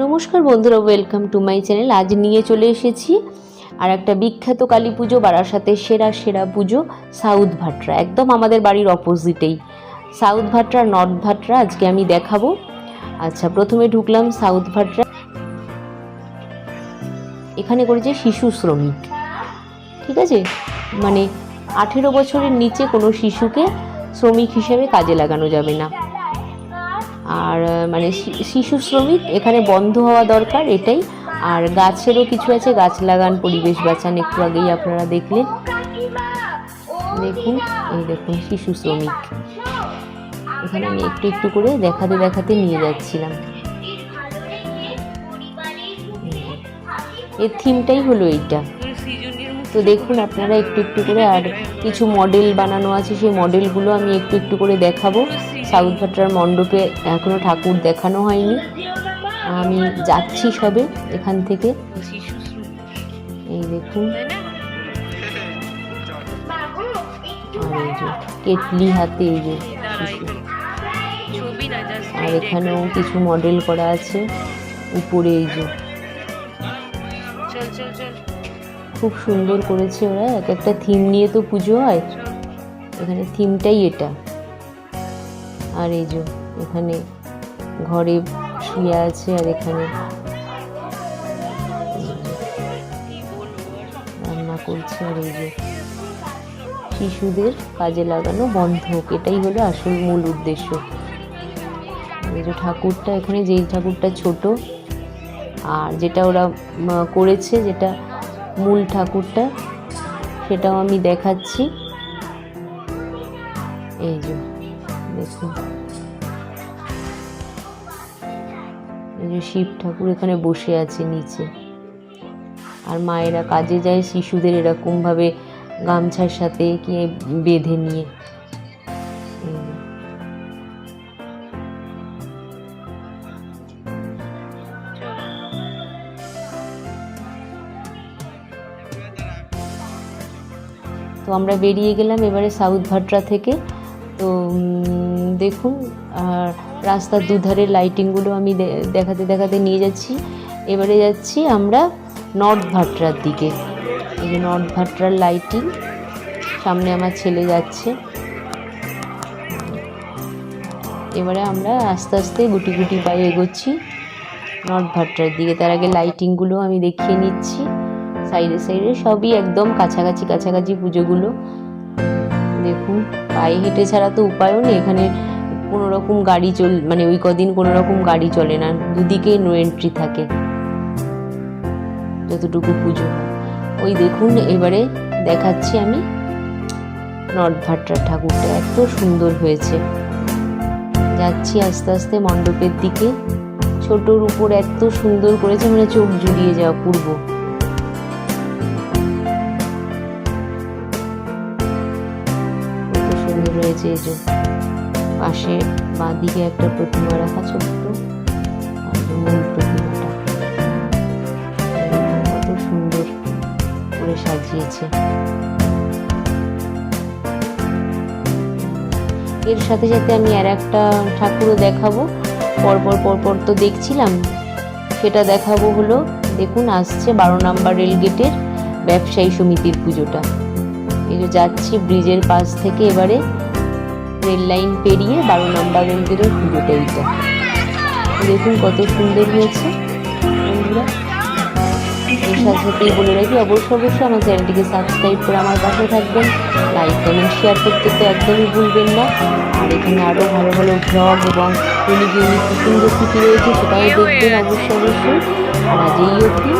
নমস্কার বন্ধুরা welcome to my channel আজ নিয়ে চলে এসেছি আর একটা বিখ্যাত কালী পুজো বারাসাতের সেরা সেরা পুজো সাউথ ভাটরা, একদম আমাদের বাড়ির অপোজিটেই সাউথ ভাটরা নর্থ ভাটরা, আজকে আমি দেখাবো। আচ্ছা প্রথমে ঢুকলাম সাউথ ভাটরা। এখানে করেছে শিশু শ্রমিক। ঠিক আছে? মানে আঠেরো বছরের নিচে কোনো শিশুকে শ্রমিক হিসেবে কাজে লাগানো যাবে না। আর মানে শিশু শ্রমিক এখানে বন্ধ হওয়া দরকার এটাই। আর গাছেরও কিছু আছে, গাছ লাগান, পরিবেশ বাঁচান, একটু আগেই আপনারা দেখলেন। দেখুন, এই দেখুন শিশু শ্রমিক। এখানে আমি একটু একটু করে দেখাতে দেখাতে নিয়ে যাচ্ছিলাম। এর থিমটাই হলো এইটা। তো দেখুন আপনারা একটু একটু করে আর কিছু মডেল বানানো আছে, সেই মডেলগুলো আমি একটু একটু করে দেখাবো। সাউথ ভাট্রার মণ্ডপে এখনও ঠাকুর দেখানো হয়নি। আমি যাচ্ছি সবে এখান থেকে। এই দেখুন। আর এই যে কেটলি হাতে এই যে আর এখানেও কিছু মডেল করা আছে। উপরে এই যে খুব সুন্দর করেছে ওরা। এক একটা থিম নিয়ে তো পুজো হয়। এখানে থিমটাই এটা। আর এই যে এখানে ঘরে শুয়ে আছে আর এখানে রান্না করছে আর এই যে শিশুদের কাজে লাগানো বন্ধক এটাই হলো আসল মূল উদ্দেশ্য। এই যে ঠাকুরটা এখানে, যেই ঠাকুরটা ছোট, আর যেটা ওরা করেছে, যেটা মূল ঠাকুরটা, সেটাও আমি দেখাচ্ছি। এই যে দেখুন এই যে শিব ঠাকুর এখানে বসে আছে নিচে। আর মায়েরা কাজে যায় শিশুদের এরকমভাবে গামছার সাথে কি বেঁধে নিয়ে। তো আমরা বেরিয়ে গেলাম এবারে সাউথ ভাট্রা থেকে। তো দেখুন, আর রাস্তার দুধারে লাইটিংগুলো আমি দেখাতে দেখাতে নিয়ে যাচ্ছি। এবারে যাচ্ছি আমরা নর্থ ভাট্রার দিকে। এই যে নর্থ ভাট্রার লাইটিং সামনে আমার ছেলে যাচ্ছে। এবারে আমরা আস্তে আস্তে গুটি গুটি পায়ে এগোচ্ছি নর্থ ভাট্রার দিকে। তার আগে লাইটিংগুলো আমি দেখিয়ে নিচ্ছি। সাইডে সাইডে সবই একদম কাছাকাছি কাছাকাছি পুজোগুলো। দেখুন, পায়ে হেঁটে ছাড়া তো উপায়ও নেই, এখানে কোনো রকম গাড়ি চল মানে ওই কদিন কোনো রকম গাড়ি চলে না দুদিকেই নো এন্ট্রি থাকে। যতটুকু পুজো। ওই দেখুন, এবারে দেখাচ্ছি আমি নর্থ ঠাকুরটা, এত সুন্দর হয়েছে। যাচ্ছি আস্তে আস্তে মণ্ডপের দিকে। ছোটোর উপর এত সুন্দর করেছে মানে চোখ জুড়িয়ে যাওয়া পূর্ব। হয়েছে এই যে পাশে বাঁ দিকে একটা প্রতিমা রাখা, ছোট্ট মূল প্রতিমাটা। কত সুন্দর করে সাজিয়েছে। এর সাথে সাথে আমি আর একটা ঠাকুরও দেখাবো। পরপর পরপর তো দেখছিলাম। সেটা দেখাবো হলো, দেখুন, আসছে বারো নাম্বার রেলগেটের ব্যবসায়ী সমিতির পুজোটা। এই যে যাচ্ছি ব্রিজের পাশ থেকে এবারে। রেল লাইন পেরিয়ে বারো নাম্বার রেলগেটের পুজোটা এইটা। দেখুন কত সুন্দর হয়েছে। এর সাথে বলে রাখি অবশ্যই অবশ্যই আমার চ্যানেলটিকে সাবস্ক্রাইব করে আমার পাশে থাকবেন। লাইক কমেন্ট শেয়ার করতে তো একদমই ভুলবেন না। আর এখানে আরও ভালো ভালো ভ্লগ এবং ইউনিক ইউনিক কুকিং রেসিপি রয়েছে সেটাও দেখবেন অবশ্যই অবশ্যই আর আজ এই অবধি